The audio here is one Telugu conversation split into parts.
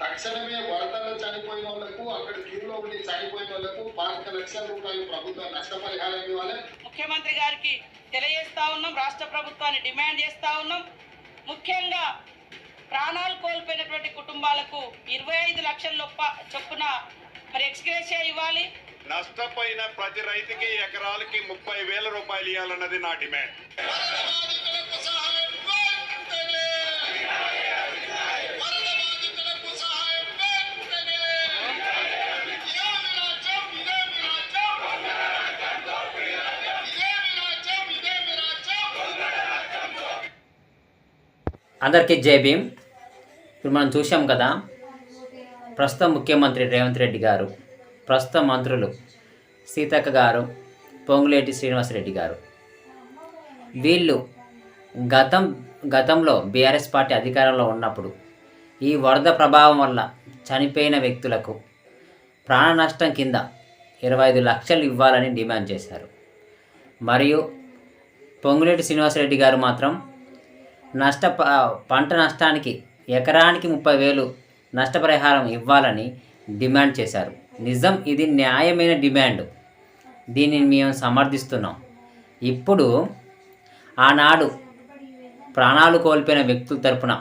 తక్షణమే వరదల్లో చనిపోయిన వాళ్ళకు అక్కడ క్యూలో ఉండి చనిపోయిన వాళ్ళకు పాతిక లక్షల రూపాయలు ప్రభుత్వం నష్టపరిహారం ఇవ్వాలి. ముఖ్యమంత్రి గారికి తెలియజేస్తా ఉన్నాం రాష్ట్ర ప్రభుత్వాన్ని డిమాండ్ చేస్తా ఉన్నాం. ముఖ్యంగా ప్రాణాలు కోల్పోయినటువంటి కుటుంబాలకు ఇరవై ఐదు లక్షల లొప్ప చొప్పున మరి ఎక్స్గ్రేషియా ఇవ్వాలి. నష్టపోయిన ప్రతి రైతుకి ఎకరాలకి ముప్పై వేల రూపాయలు ఇవ్వాలన్నది నా డిమాండ్. అందరికీ జై భీమ్. ఇప్పుడు మనం చూసాం కదా ప్రస్తుత ముఖ్యమంత్రి రేవంత్ రెడ్డి గారు ప్రస్తుత మంత్రులు సీతక్క గారు పొంగులేటి శ్రీనివాసరెడ్డి గారు. వీళ్ళు గతం గతంలో బీఆర్ఎస్ పార్టీ అధికారంలో ఉన్నప్పుడు ఈ వరద ప్రభావం వల్ల చనిపోయిన వ్యక్తులకు ప్రాణ నష్టం కింద ఇరవై ఐదు లక్షలు ఇవ్వాలని డిమాండ్ చేశారు. మరియు పొంగులేటి శ్రీనివాసరెడ్డి గారు మాత్రం నష్ట పంట నష్టానికి ఎకరానికి ముప్పై వేలు నష్టపరిహారం ఇవ్వాలని డిమాండ్ చేశారు. నిజం ఇది న్యాయమైన డిమాండ్. దీనిని మేము సమర్థిస్తున్నాం. ఇప్పుడు ఆనాడు ప్రాణాలు కోల్పోయిన వ్యక్తుల తరపున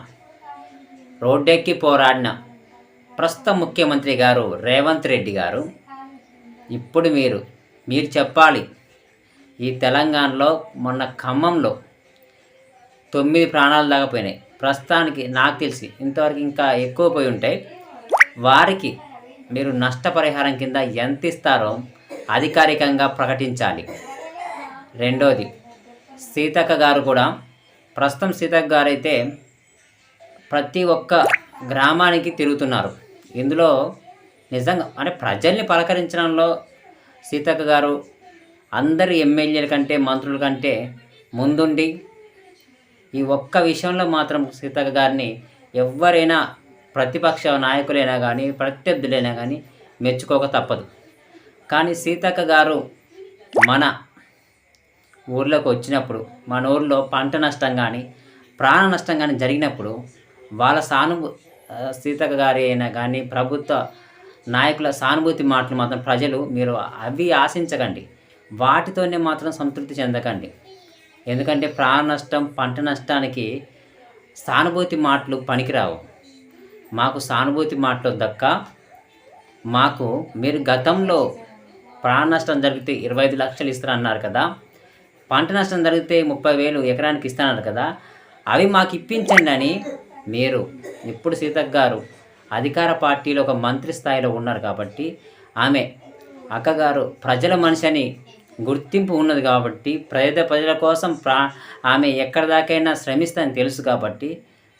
రోడ్డెక్కి పోరాడిన ప్రస్తుత ముఖ్యమంత్రి గారు రేవంత్ రెడ్డి గారు ఇప్పుడు మీరు మీరు చెప్పాలి ఈ తెలంగాణలో మొన్న ఖమ్మంలో తొమ్మిది ప్రాణాలు దాకా పోయినాయి. ప్రస్తుతానికి నాకు తెలిసి ఇంతవరకు ఇంకా ఎక్కువ పోయి ఉంటాయి వారికి మీరు నష్టపరిహారం కింద ఎంత ఇస్తారో అధికారికంగా ప్రకటించాలి. రెండోది సీతక్క గారు కూడా ప్రస్తుతం సీతక్క గారు అయితే ప్రతి ఒక్క గ్రామానికి తిరుగుతున్నారు. ఇందులో నిజంగా అంటే ప్రజల్ని పలకరించడంలో సీతక్క గారు అందరి ఎమ్మెల్యేల కంటే మంత్రుల కంటే ముందుండి ఈ ఒక్క విషయంలో మాత్రం సీతక్క గారిని ఎవరైనా ప్రతిపక్ష నాయకులైనా కానీ ప్రత్యర్థులైనా కానీ మెచ్చుకోక తప్పదు. కానీ సీతక్క గారు మన ఊర్లోకి వచ్చినప్పుడు మన ఊర్లో పంట నష్టం కానీ ప్రాణ నష్టం కానీ జరిగినప్పుడు వాళ్ళ సానుభూ సీతక్క గారి అయినా కానీ ప్రభుత్వ నాయకుల సానుభూతి మాటలు మాత్రం ప్రజలు మీరు అవి ఆశించకండి. వాటితోనే మాత్రం సంతృప్తి చెందకండి. ఎందుకంటే ప్రాణ నష్టం పంట నష్టానికి సానుభూతి మాటలు పనికిరావు. మాకు సానుభూతి మాటలు దక్క మాకు మీరు గతంలో ప్రాణ నష్టం జరిగితే ఇరవై ఐదు లక్షలు ఇస్తారన్నారు కదా పంట నష్టం జరిగితే ముప్పై వేలు ఎకరానికి ఇస్తానన్నారు కదా అవి మాకు ఇప్పించండి అని మీరు ఇప్పుడు సీతక్ గారు అధికార పార్టీలో ఒక మంత్రి స్థాయిలో ఉన్నారు కాబట్టి ఆమె అక్కగారు ప్రజల మనిషి అని గుర్తింపు ఉన్నది కాబట్టి ప్రజల ప్రజల కోసం ప్రా ఆమె ఎక్కడి దాకైనా శ్రమిస్తుందని తెలుసు కాబట్టి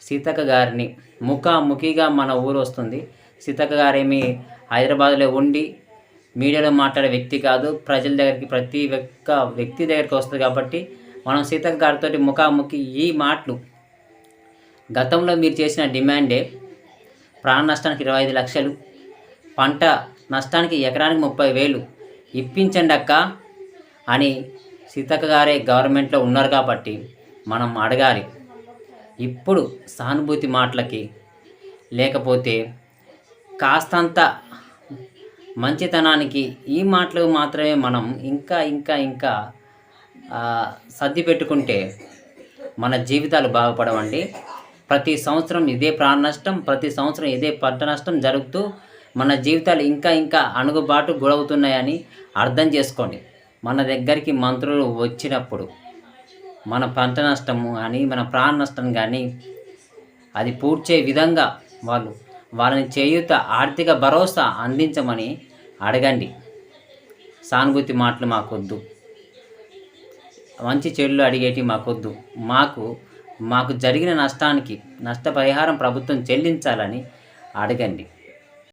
సీతక్క గారిని ముఖాముఖిగా మన ఊరు వస్తుంది. సీతక్క గారేమి హైదరాబాద్లో ఉండి మీడియాలో మాట్లాడే వ్యక్తి కాదు. ప్రజల దగ్గరికి ప్రతి ఒక్క వ్యక్తి దగ్గరికి వస్తుంది కాబట్టి మనం సీతక్క గారితో ముఖాముఖి ఈ మాటలు. గతంలో మీరు చేసిన డిమాండే ప్రాణ నష్టానికి ఇరవై ఐదు లక్షలు పంట నష్టానికి ఎకరానికి ముప్పై వేలు ఇప్పించండి అక్క అని సీతక్క గారే గవర్నమెంట్లో ఉన్నారు కాబట్టి మనం అడగాలి. ఇప్పుడు సానుభూతి మాటలకి లేకపోతే కాస్తంత మంచితనానికి ఈ మాటలు మాత్రమే మనం ఇంకా ఇంకా ఇంకా సర్ది పెట్టుకుంటే మన జీవితాలు బాగుపడవండి. ప్రతి సంవత్సరం ఇదే ప్రాణ నష్టం ప్రతి సంవత్సరం ఇదే పంట నష్టం జరుగుతూ మన జీవితాలు ఇంకా ఇంకా అణుగుబాటు గురవుతున్నాయని అర్థం చేసుకోండి. మన దగ్గరికి మంత్రులు వచ్చినప్పుడు మన పంట నష్టము కానీ మన ప్రాణ నష్టం కానీ అది పూడ్చే విధంగా వాళ్ళు వాళ్ళని చేయూత ఆర్థిక భరోసా అందించమని అడగండి. సానుభూతి మాటలు మాకొద్దు. మంచి చెడులు అడిగేటి మాకొద్దు. మాకు మాకు జరిగిన నష్టానికి నష్టపరిహారం ప్రభుత్వం చెల్లించాలని అడగండి.